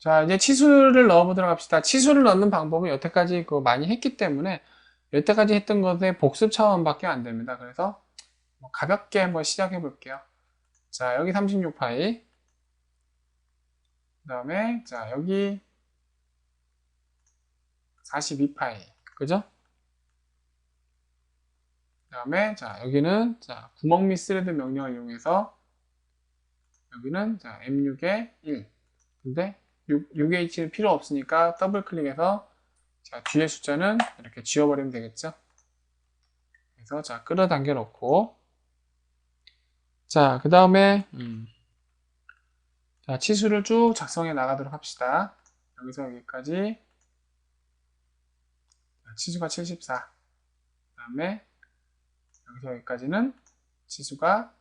자, 이제 치수를 넣어 보도록 합시다. 치수를 넣는 방법은 여태까지 그 많이 했기 때문에 여태까지 했던 것의 복습 차원밖에 안 됩니다. 그래서 뭐 가볍게 한번 시작해 볼게요. 자, 여기 36파이. 그 다음에, 자, 여기 42파이. 그죠? 그 다음에, 자, 여기는, 자, 구멍 및 스레드 명령을 이용해서 여기는, 자, M6에 1. 근데 6, 6H는 필요 없으니까 더블 클릭해서 자, 뒤에 숫자는 이렇게 지워버리면 되겠죠? 그래서 자, 끌어당겨 놓고 자, 그 다음에 음, 자, 치수를 쭉 작성해 나가도록 합시다. 여기서 여기까지 자, 치수가 74. 그 다음에 여기서 여기까지는 치수가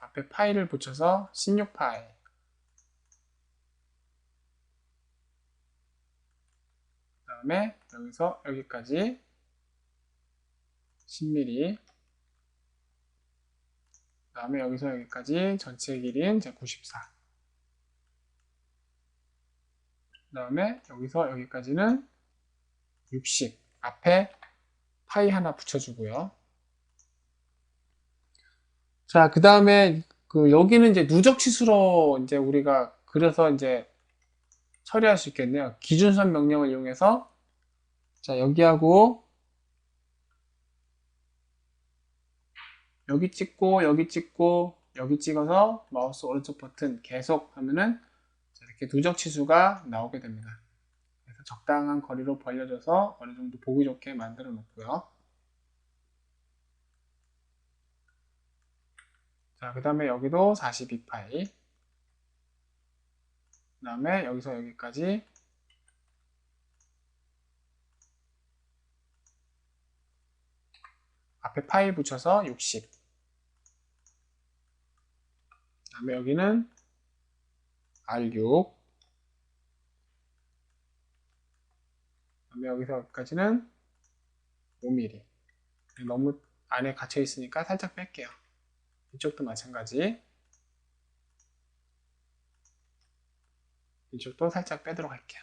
앞에 파일을 붙여서 16파일. 그 다음에 여기서 여기까지 10mm. 그 다음에 여기서 여기까지 전체 길이는 94. 그 다음에 여기서 여기까지는 60. 앞에 파이 하나 붙여주고요. 자, 그 다음에 그 여기는 이제 누적 치수로 이제 우리가 그려서 이제 처리할 수 있겠네요. 기준선 명령을 이용해서 자, 여기하고 여기 찍고 여기 찍고 여기 찍어서 마우스 오른쪽 버튼 계속 하면은 이렇게 누적 치수가 나오게 됩니다. 그래서 적당한 거리로 벌려줘서 어느 정도 보기 좋게 만들어 놓고요. 자, 그 다음에 여기도 42파이. 그 다음에 여기서 여기까지 앞에 파이 붙여서 60. 그 다음에 여기는 R6. 그 다음에 여기서 여기까지는 5mm. 너무 안에 갇혀 있으니까 살짝 뺄게요. 이쪽도 마찬가지. 이쪽도 살짝 빼도록 할게요.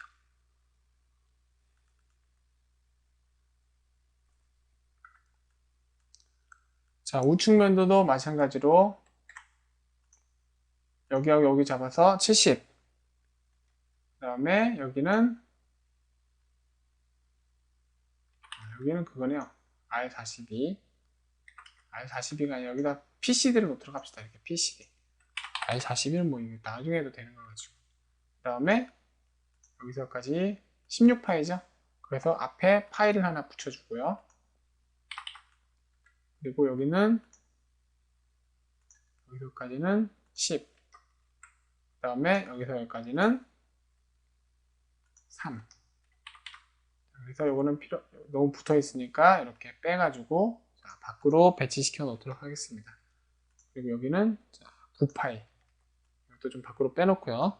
자, 우측 면도도 마찬가지로 여기하고 여기 잡아서 70. 그 다음에 여기는 아, 여기는 그거네요. R42. R42가 아니라 여기다 PCD를 놓도록 합시다. 이렇게 PCD. R41은 뭐 나중에 해도 되는 거 가지고. 그 다음에 여기서까지 16파이죠. 그래서 앞에 파일을 하나 붙여주고요. 그리고 여기는 여기서까지는 10. 그 다음에 여기서 여기까지는 3. 그래서 이거는 필요 너무 붙어 있으니까 이렇게 빼가지고 자, 밖으로 배치시켜 놓도록 하겠습니다. 그리고 여기는 자, 9파이. 이것도 좀 밖으로 빼놓고요.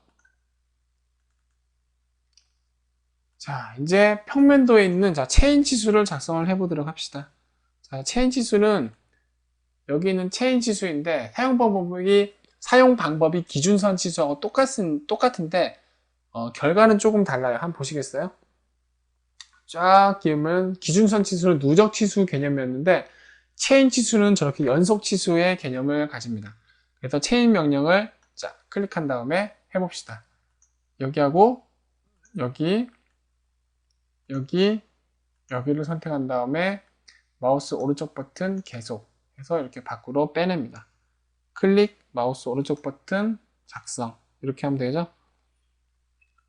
자, 이제 평면도에 있는 자, 체인 치수를 작성을 해보도록 합시다. 자, 체인 치수는 여기 있는 체인 치수인데 사용 방법이 사용 방법이 기준선 치수하고 똑같은 똑같은데 어, 결과는 조금 달라요. 한번 보시겠어요? 쫙 기우면 기준선 치수는 누적 치수 개념이었는데 체인 치수는 저렇게 연속 치수의 개념을 가집니다. 그래서 체인 명령을 자 클릭한 다음에 해봅시다. 여기하고 여기 여기 여기를 선택한 다음에 마우스 오른쪽 버튼 계속 해서 이렇게 밖으로 빼냅니다. 클릭 마우스 오른쪽 버튼 작성 이렇게 하면 되죠.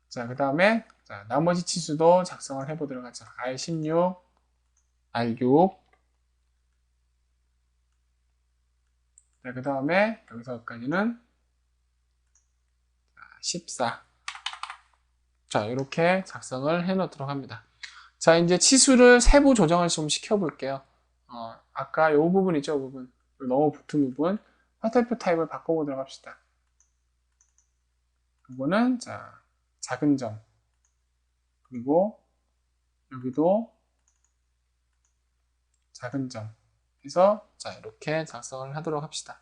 자, 그 다음에 나머지 치수도 작성을 해보도록 하죠. R16, R6 자, 그 다음에 여기서까지는 14 자, 이렇게 작성을 해 놓도록 합니다. 자, 이제 치수를 세부 조정을 좀 시켜볼게요. 어, 아까 이 부분 있죠, 이 부분. 너무 붙은 부분. 화살표 타입을 바꿔보도록 합시다. 이거는, 자, 작은 점. 그리고, 여기도 작은 점. 해서, 자, 이렇게 작성을 하도록 합시다.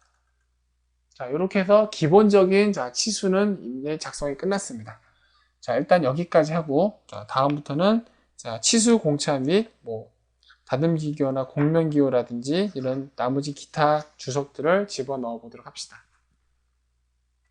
자, 이렇게 해서 기본적인 자, 치수는 이제 작성이 끝났습니다. 자, 일단 여기까지 하고, 자, 다음부터는 자, 치수 공차 및 뭐, 다듬기 기호나 공면 기호라든지 이런 나머지 기타 주석들을 집어 넣어 보도록 합시다.